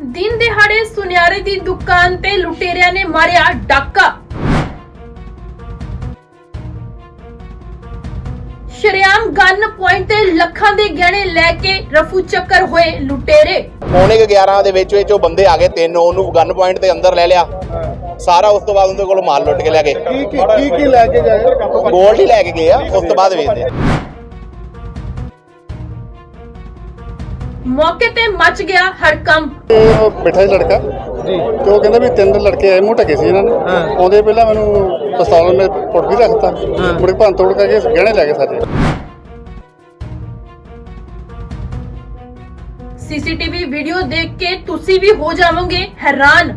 ਦਿਨ ਦਿਹਾੜੇ ਸੁਨਿਆਰੇ ਦੀ ਦੁਕਾਨ ਤੇ ਲੁਟੇਰਿਆਂ ਨੇ ਮਾਰਿਆ ਡਾਕਾ। ਸ਼ਰਿਆਮ ਗਨ ਪੁਆਇੰਟ ਤੇ ਲੱਖਾਂ ਦੇ ਗਹਿਣੇ ਲੈ ਕੇ ਰਫੂ ਚੱਕਰ ਹੋਏ ਲੁਟੇਰੇ। ਪੌਣੇ ਕੁ 11 ਦੇ ਵਿੱਚ ਵਿੱਚ ਉਹ ਬੰਦੇ ਆ ਗਏ ਤਿੰਨ ਉਹਨੂੰ ਗਨ ਪੁਆਇੰਟ ਦੇ ਅੰਦਰ ਲੈ ਲਿਆ। ਸਾਰਾ ਉਸ ਤੋਂ ਬਾਅਦ ਉਹਦੇ ਕੋਲ ਮਾਲ ਲੁੱਟ ਕੇ ਲੈ ਗਏ ਕੀ ਕੀ ਕੀ ਕੀ ਲੈ ਕੇ ਗਏ? ਗੋਲਡ ਹੀ ਲੈ ਕੇ ਗਏ ਆ ਉਸ ਤੋਂ ਬਾਅਦ ਵੇਚਦੇ ਮੌਕੇ ਤੇ ਮਚ ਗਿਆ ਹੜਕੰਪ ਉਹ ਬੈਠਾ ਸੀ ਲੜਕਾ। ਜੀ। ਤੇ ਉਹ ਕਹਿੰਦਾ ਵੀ ਤਿੰਨ ਲੜਕੇ ਆਏ ਮੂੰਹ ਢਕੇ ਸੀ ਇਹਨਾਂ ਨੇ। ਆਉਂਦੇ ਪਹਿਲਾਂ ਮੈਨੂੰ ਪਿਸਤੌਲ ਮੇ ਪੁੱਟ ਵੀ ਰੱਖਤਾ ਮੁੜ ਕੇ ਭੰਨ ਤੋੜ ਕਰਕੇ ਗਹਿਣੇ ਲੈ ਗਏ ਸਾਰੇ ਸੀਸੀਟੀਵੀ ਵੀਡੀਓ ਦੇਖ ਕੇ ਤੁਸੀਂ ਵੀ ਹੋ ਜਾਵੋਗੇ ਹੈਰਾਨ।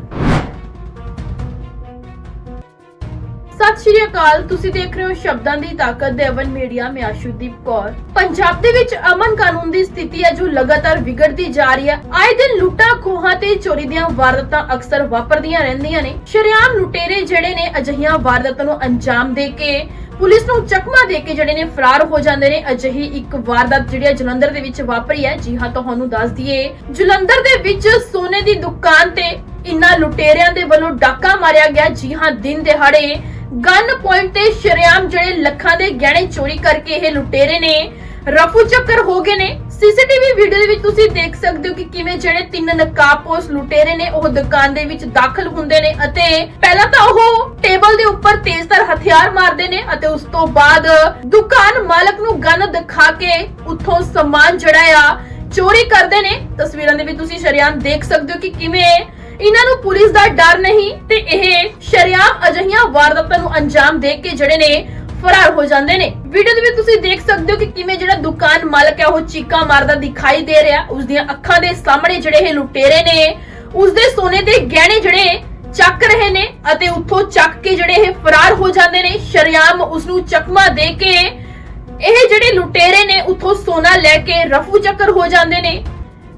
ਸਤਿ ਸ਼੍ਰੀ ਅਕਾਲ। ਤੁਸੀਂ ਦੇਖ ਰਹੇ ਹੋ ਸ਼ਬਦਾਂ ਦੀ ਤਾਕਤ ਦੇ ਅਵਨ ਮੀਡੀਆ। ਮੈਂ ਆਸ਼ੂਦੀਪ ਕੌਰ। ਪੰਜਾਬ ਦੇ ਵਿੱਚ ਅਮਨ ਕਾਨੂੰਨ ਦੀ ਸਥਿਤੀ ਹੈ ਜੋ ਲਗਾਤਾਰ ਵਿਗੜਦੀ ਜਾ ਰਹੀ ਹੈ। ਆਏ ਦਿਨ ਲੁੱਟਾਂ, ਖੋਹਾਂ ਤੇ ਚੋਰੀ ਦੀਆਂ ਵਾਰਦਾਤਾਂ ਅਕਸਰ ਵਾਪਰਦੀਆਂ ਰਹਿੰਦੀਆਂ ਨੇ। ਸ਼ਰੇਆਮ ਲੁਟੇਰੇ ਜਿਹੜੇ ਨੇ ਅਜਿਹੀਆਂ ਵਾਰਦਾਤਾਂ ਨੂੰ ਅੰਜਾਮ ਦੇ ਕੇ, ਪੁਲਿਸ ਨੂੰ ਚਕਮਾ ਦੇ ਕੇ ਜਿਹੜੇ ਨੇ ਫਰਾਰ ਹੋ ਜਾਂਦੇ ਨੇ। ਅਜਿਹੀ ਇੱਕ ਵਾਰਦਾਤ ਜਿਹੜੀ ਹੈ ਜਲੰਧਰ ਦੇ ਵਿੱਚ ਵਾਪਰੀ ਹੈ। ਜੀ ਹਾਂ, ਤੁਹਾਨੂੰ ਦੱਸ ਦਈਏ, ਜਲੰਧਰ ਦੇ ਵਿੱਚ ਸੋਨੇ ਦੀ ਦੁਕਾਨ ਤੇ ਇਨ੍ਹਾਂ ਲੁਟੇਰਿਆਂ ਦੇ ਵੱਲੋਂ ਡਾਕਾ ਮਾਰਿਆ ਗਿਆ। ਜੀ ਹਾਂ, ਦਿਨ ਦਿਹਾੜੇ ਗਨ ਪੁਆਇੰਟ ਤੇ ਸ਼ਰੇਆਮ ਜਿਹੜੇ ਲੱਖਾਂ ਦੇ ਗਹਿਣੇ ਚੋਰੀ ਕਰਕੇ ਇਹ ਲੁਟੇਰੇ ਨੇ, ਰਫੂ ਚੱਕਰ ਹੋ ਗਏ ਨੇ। ਸੀਸੀਟੀਵੀ ਵੀਡੀਓ ਦੇ ਵਿੱਚ ਤੁਸੀਂ ਦੇਖ ਸਕਦੇ ਹੋ ਕਿ ਕਿਵੇਂ ਜਿਹੜੇ ਤਿੰਨ ਨਕਾਬਪੋਸ਼ ਲੁਟੇਰੇ ਨੇ, ਉਹ ਦੁਕਾਨ ਦੇ ਵਿੱਚ ਦਾਖਲ ਹੁੰਦੇ ਨੇ ਅਤੇ ਪਹਿਲਾਂ ਤਾਂ ਉਹ ਟੇਬਲ ਦੇ ਉੱਪਰ ਤੇਜ਼ਧਾਰ ਹਥਿਆਰ ਮਾਰਦੇ ਨੇ ਅਤੇ ਉਸ ਤੋਂ ਬਾਅਦ ਦੁਕਾਨ ਮਾਲਕ ਨੂੰ ਗਨ ਦਿਖਾ ਕੇ ਉੱਥੋਂ ਸਮਾਨ ਜਿਹੜਾ ਆ ਚੋਰੀ ਕਰਦੇ ਨੇ। ਤਸਵੀਰਾਂ ਦੇ ਵਿੱਚ ਤੁਸੀਂ ਸ਼ਰੇਆਮ ਦੇਖ ਸਕਦੇ ਹੋ ਕਿ ਕਿਵੇਂ ਇਹਨਾਂ ਨੂੰ ਪੁਲਿਸ ਦਾ ਡਰ ਨਹੀਂ ਤੇ ਇਹ ਸ਼ਰਿਆਮ ਅਜਹੀਆਂ ਵਾਰਦਾਤਾਂ ਨੂੰ ਅੰਜਾਮ ਦੇ ਕੇ ਜਿਹੜੇ ਨੇ ਫਰਾਰ ਹੋ ਜਾਂਦੇ ਨੇ। ਵੀਡੀਓ ਦੇ ਵਿੱਚ ਤੁਸੀਂ ਦੇਖ ਸਕਦੇ ਹੋ ਕਿ ਕਿਵੇਂ ਜਿਹੜਾ ਦੁਕਾਨ ਮਾਲਕ ਹੈ, ਉਹ ਚੀਕਾਂ ਮਾਰਦਾ ਦਿਖਾਈ ਦੇ ਰਿਹਾ। ਉਸ ਦੀਆਂ ਅੱਖਾਂ ਦੇ ਸਾਹਮਣੇ ਜਿਹੜੇ ਇਹ ਲੁਟੇਰੇ ਨੇ, ਉਸ ਦੇ ਸੋਨੇ ਦੇ ਗਹਿਣੇ ਜਿਹੜੇ ਚੱਕ ਰਹੇ ਨੇ ਅਤੇ ਉੱਥੋਂ ਚੱਕ ਕੇ ਜਿਹੜੇ ਇਹ ਫਰਾਰ ਹੋ ਜਾਂਦੇ ਨੇ। ਸ਼ਰਿਆਮ ਉਸ ਨੂੰ ਚਕਮਾ ਦੇ ਕੇ ਇਹ ਜਿਹੜੇ ਲੁਟੇਰੇ ਨੇ, ਉੱਥੋਂ ਸੋਨਾ ਲੈ ਕੇ ਰਫੂ ਚੱਕਰ ਹੋ ਜਾਂਦੇ ਨੇ।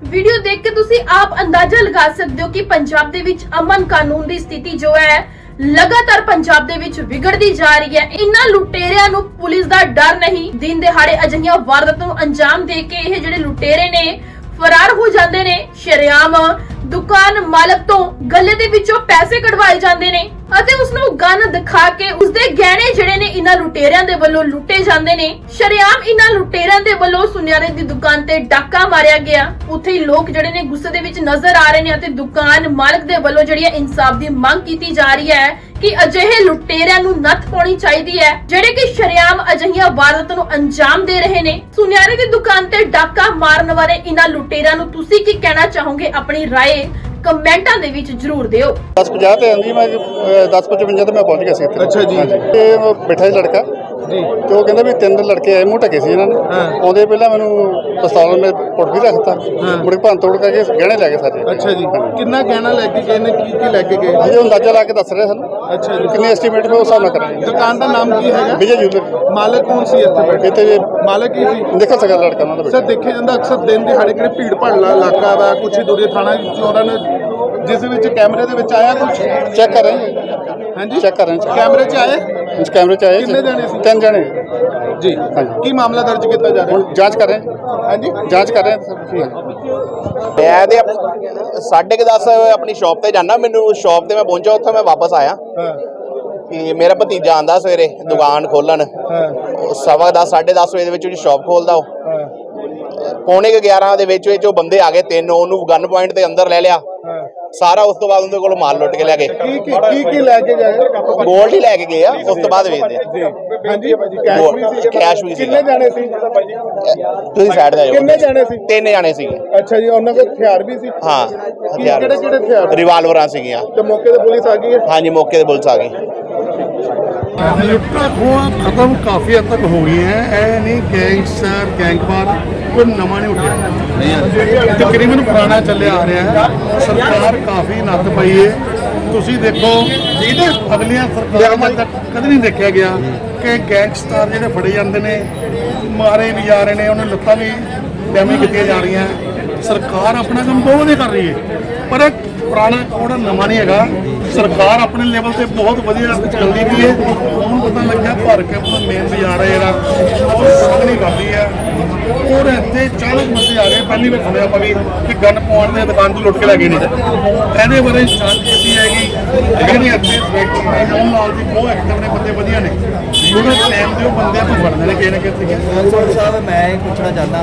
ਵੀਡੀਓ ਦੇਖ ਕੇ ਤੁਸੀਂ ਆਪ ਅੰਦਾਜ਼ਾ ਲਗਾ ਸਕਦੇ ਹੋ ਕਿ ਪੰਜਾਬ ਦੇ ਵਿੱਚ ਅਮਨ ਕਾਨੂੰਨ ਦੀ ਸਥਿਤੀ ਜੋ ਹੈ ਲਗਾਤਾਰ ਪੰਜਾਬ ਦੇ ਵਿੱਚ ਵਿਗੜਦੀ ਜਾ ਰਹੀ ਹੈ। ਇਨ੍ਹਾਂ ਲੁਟੇਰਿਆਂ ਨੂੰ ਪੁਲਿਸ ਦਾ ਡਰ ਨਹੀਂ। ਦਿਨ ਦਿਹਾੜੇ ਅਜਿਹੀਆਂ ਵਾਰਦਾਤਾਂ ਨੂੰ ਅੰਜਾਮ ਦੇ ਕੇ ਇਹ ਜਿਹੜੇ ਲੁਟੇਰੇ ਨੇ, ਫਰਾਰ ਹੋ ਜਾਂਦੇ ਨੇ। ਸ਼ਰੇਆਮ ਦੁਕਾਨ ਮਾਲਕ ਤੋਂ ਗੱਲੇ ਦੇ ਵਿੱਚੋਂ ਪੈਸੇ ਕਢਵਾਏ ਜਾਂਦੇ ਨੇ। ਅਤੇ ਉਸ ਨੂੰ ਗਨ ਦਿਖਾ ਕੇ ਉਸ ਦੇ ਗਹਿਣੇ ਜਿਹੜੇ ਨੇ ਇਹਨਾਂ ਲੁਟੇਰਿਆਂ ਦੇ ਵੱਲੋਂ ਲੁੱਟੇ ਜਾਂਦੇ ਨੇ ਸ਼ਰੇਆਮ ਇਹਨਾਂ ਲੁਟੇਰਿਆਂ ਦੇ ਵੱਲੋਂ ਸੁਨਿਆਰੇ ਦੀ ਦੁਕਾਨ ਤੇ ਡਾਕਾ ਮਾਰਿਆ ਗਿਆ ਉੱਥੇ ਹੀ ਲੋਕ ਜਿਹੜੇ ਨੇ ਗੁੱਸੇ ਦੇ ਵਿੱਚ ਨਜ਼ਰ ਆ ਰਹੇ ਨੇ ਅਤੇ ਦੁਕਾਨ ਮਾਲਕ ਦੇ ਵੱਲੋਂ ਜਿਹੜੀ ਹੈ ਇਨਸਾਫ ਦੀ ਮੰਗ ਕੀਤੀ ਜਾ ਰਹੀ ਹੈ ਕਿ ਅਜਿਹੇ ਲੁਟੇਰਿਆਂ ਨੂੰ ਨੱਥ ਪਾਉਣੀ ਚਾਹੀਦੀ ਹੈ ਜਿਹੜੇ ਕਿ ਸ਼ਰੇਆਮ ਅਜਿਹੀਆਂ ਵਾਰਦਾਤਾਂ ਨੂੰ ਅੰਜਾਮ ਦੇ ਰਹੇ ਨੇ ਸੁਨਿਆਰੇ ਦੀ ਦੁਕਾਨ ਤੇ ਡਾਕਾ ਮਾਰਨ ਵਾਲੇ ਇਹਨਾਂ ਲੁਟੇਰਿਆਂ ਨੂੰ ਤੁਸੀਂ ਕੀ ਕਹਿਣਾ ਚਾਹੋਗੇ ਆਪਣੀ رائے ਕਮੈਂਟਾਂ ਦੇ ਵਿੱਚ ਜ਼ਰੂਰ ਦਿਓ। 10:50 ਤੇ ਆਂਦੀ ਮੈਂ 10:55 ਤੇ ਮੈਂ ਪਹੁੰਚ ਗਿਆ ਸੀ ਇੱਥੇ। ਅੱਛਾ ਜੀ। ਤੇ ਬੈਠਾ ਲੜਕਾ। ਤੇ ਉਹ ਕਹਿੰਦਾ ਵੀ ਤਿੰਨ ਲੜਕੇ ਆਏ ਮੂੰਹ ਢਕੇ ਸੀ ਇਹਨਾਂ ਨੇ। ਆਉਂਦੇ ਪਹਿਲਾਂ ਮੈਨੂੰ ਪਿਸਤੌਲ ਮੇ ਪੁੱਟ ਵੀ ਰੱਖਤਾ। ਮੁੜ ਕੇ ਭੰਨ ਤੋੜ ਕਰਕੇ ਗਹਿਣੇ ਲੈ ਗਏ ਸਾਰੇ ਅੱਛਾ ਜੀ। ਕਿੰਨਾ ਗਹਿਣਾ ਲੈ ਕੇ ਗਏ ਨੇ? ਕੀ ਕੀ ਲੈ ਕੇ ਗਏ? ਅਜੇ ਅੰਦਾਜ਼ਾ ਲਾ ਕੇ ਦੱਸ ਰਹੇ ਸਾਨੂੰ। ਅੱਛਾ ਜੀ। ਕਿੰਨੇ ਐਸਟੀਮੇਟ ਮੈਂ ਉਸ ਹਿਸਾਬ ਨਾਲ ਕਰਾਂਗੇ। ਦੁਕਾਨ ਦਾ ਨਾਮ ਕੀ ਹੈਗਾ? ਵਿਜੇ ਜੂਲਰ ਮਾਲਕ ਕੌਣ ਸੀ ਇੱਥੇ ਬੈਠੇ? ਜੇ ਮਾਲਕ ਕੀ ਸੀ? ਦੇਖੋ ਸਕਾ ਲੜਕਾ ਉਹਨਾਂ ਦਾ ਸਰ ਦੇਖਿਆ ਜਾਂਦਾ ਅਕਸਰ ਦਿਨ ਦਿਹਾੜੇ ਕਿਹੜੇ ਭੀੜ ਭੜਲਾ ਇਲਾਕਾ ਵਾ ਕੁਛ ਦੂਰੇ ਥਾਣਾ ਚੋਰਾਂ ਨੇ ਜਿਸ ਵਿੱਚ ਕੈਮਰੇ ਦੇ ਵਿੱਚ ਆਇਆ ਕੁਛ? ਚੈੱਕ ਕਰ ਰਹੇ ਹਾਂਜੀ? ਚੈੱਕ ਕਰ ਰਹੇ ਕੈਮਰੇ 'ਚ ਆਏ? ਇਸ ਕੈਮਰੇ ਚ ਆਏ ਕਿੰਨੇ ਜਾਣੇ ਸੀ? ਤਿੰਨ ਜਣੇ। ਜੀ। ਹਾਂਜੀ। ਕੀ ਮਾਮਲਾ ਦਰਜ ਕੀਤਾ ਜਾ ਰਿਹਾ? ਹੁਣ ਜਾਂਚ ਕਰ ਰਹੇ ਹਾਂ। ਹਾਂਜੀ। ਜਾਂਚ ਕਰ ਰਹੇ ਹਾਂ। ਸਰ ਠੀਕ ਹੈ ਮੈਂ ਤੇ ਸਾਢੇ ਕੁ ਦਸ ਆਪਣੀ ਸ਼ਾਪ ਤੇ ਜਾਣਾ ਮੈਨੂੰ ਸ਼ਾਪ ਤੇ ਮੈਂ ਪਹੁੰਚਾ ਉੱਥੇ ਮੈਂ ਵਾਪਸ ਆਇਆ। ਹਾਂ। ਕਿ ਮੇਰਾ ਭਤੀਜਾ ਆਂਦਾ ਸਵੇਰੇ ਦੁਕਾਨ ਖੋਲਣ। ਹਾਂ। ਸਵਾ ਦਸ, ਸਾਢੇ 10 ਵਜੇ ਦੇ ਵਿੱਚ ਉਹਦੀ ਸ਼ਾਪ ਖੋਲਦਾ ਉਹ। ਹਾਂ। ਪੌਣੇ ਕੁ 11 ਦੇ ਵਿੱਚ ਵਿੱਚ ਉਹ ਬੰਦੇ ਆ ਗਏ ਤਿੰਨ। ਉਹਨੂੰ ਗਨ ਪੁਆਇੰਟ ਦੇ ਅੰਦਰ ਲੈ ਲਿਆ। ਸਾਰਾ ਉਸ ਤੋਂ ਬਾਅਦ ਉਹਦੇ ਕੋਲ ਮਾਲ ਲੁੱਟ ਕੇ ਲੈ ਗਏ। ਕੀ ਕੀ ਕੀ ਕੀ ਲੈ ਕੇ ਗਏ? ਗੋਲਡ ਹੀ ਲੈ ਕੇ ਗਏ ਆ ਉਸ ਤੋਂ ਬਾਅਦ ਵੇਚਦੇ ਆ। ਜੀ ਹਾਂਜੀ। ਕੈਸ਼ ਵੀ ਸੀ। ਕੈਸ਼ ਵੀ ਸੀ। ਕਿੰਨੇ ਜਾਣੇ ਸੀ? ਤੁਸੀਂ ਸਾਈਡ ਜਾਓ ਕਿੰਨੇ ਜਾਣੇ ਸੀ? ਤਿੰਨ ਜਾਣੇ ਸੀਗੇ ਅੱਛਾ ਜੀ ਉਹਨਾਂ ਕੋਲ ਹਥਿਆਰ ਵੀ ਸੀ? ਹਾਂ ਹਥਿਆਰ ਕਿਹੜੇ ਕਿਹੜੇ ਹਥਿਆਰ। ਰਿਵਾਲਵਰਾਂ ਸੀਗੀਆਂ। ਤੇ ਮੌਕੇ ਤੇ ਪੁਲਿਸ ਆ ਗਈ ਹੈ? ਹਾਂਜੀ ਮੌਕੇ ਤੇ ਪੁਲਿਸ ਆ ਗਈ। ਖੋਹਾਂ ਖਤਮ ਕਾਫੀ ਹੱਦ ਤੱਕ ਹੋ ਗਈਆਂ ਇਹ ਨਹੀਂ ਗੈਂਗਸਟਰ ਗੈਂਗਵਾਰ ਕੋਈ ਨਵਾਂ ਨਹੀਂ ਉੱਠਿਆ। ਤਕਰੀਬਨ ਪੁਰਾਣਾ ਚੱਲਿਆ ਆ ਰਿਹਾ ਹੈ ਸਰਕਾਰ ਕਾਫੀ ਨੱਥ ਪਈ ਹੈ ਤੁਸੀਂ ਦੇਖੋ ਜਿਹਦੇ ਅਗਲੀਆਂ ਸਰਕਾਰਾਂ ਦਾ ਤੱਕ ਕਦੇ ਨਹੀਂ ਦੇਖਿਆ ਗਿਆ ਕਿ ਗੈਂਗਸਟਰ ਜਿਹੜੇ ਫੜੇ ਜਾਂਦੇ ਨੇ ਮਾਰੇ ਵੀ ਜਾ ਰਹੇ ਨੇ ਉਹਨਾਂ ਲੱਤਾਂ ਵੀ ਡੈਮੇਜ ਕੀਤੀਆਂ ਜਾ ਰਹੀਆਂ। ਸਰਕਾਰ ਆਪਣਾ ਕੰਮ ਬਹੁਤ ਵਧੀਆ ਕਰ ਰਹੀ ਹੈ ਪਰ ਇਹ ਪੁਰਾਣਾ ਕੋਡ ਨਵਾਂ ਨਹੀਂ ਹੈਗਾ। ਸਰਕਾਰ ਆਪਣੇ ਲੈਵਲ ਤੇ ਬਹੁਤ ਵਧੀਆ ਚੱਲਦੀ ਪਈ ਹੈ। ਹੁਣ ਪਤਾ ਲੱਗਿਆ ਭਰ ਕੇ ਮੇਨ ਬਾਜ਼ਾਰ ਹੈ ਜਿਹੜਾ। ਉਹ ਸਾਹਮਣੇ ਕਰਦੀ ਹੈ। ਔਰ ਇੱਥੇ ਚਾਲਕ ਮਸੇ ਆ ਗਏ। ਪਹਿਲੀ ਵਾਰ ਸੁਣਿਆ ਆਪਾਂ ਵੀ ਕਿ ਗਨ ਪਾਉਣ ਦੇ ਦੁਕਾਨ ਤੋਂ ਲੁੱਟ ਕੇ ਲੈ ਗਏ ਨੇ। ਇਹਦੇ ਬਾਰੇ ਜਾਂਚ ਕੀਤੀ ਹੈਗੀ। ਜਿਹੜੀ ਇੱਥੇ ਮੋਹਨ ਲਾਲ ਦੀ ਬਹੁਤ ਐਕਟਿਵ ਨੇ, ਬੰਦੇ ਵਧੀਆ ਨੇ। ਉਹਨਾਂ ਟਾਈਮ ਦੇ ਉਹ ਬੰਦੇ ਆਪਾਂ ਫੜਦੇ ਨੇ, ਕਿਸੇ ਨਾ ਸਾਹਿਬ ਮੈਂ ਇਹ ਪੁੱਛਣਾ ਚਾਹੁੰਦਾ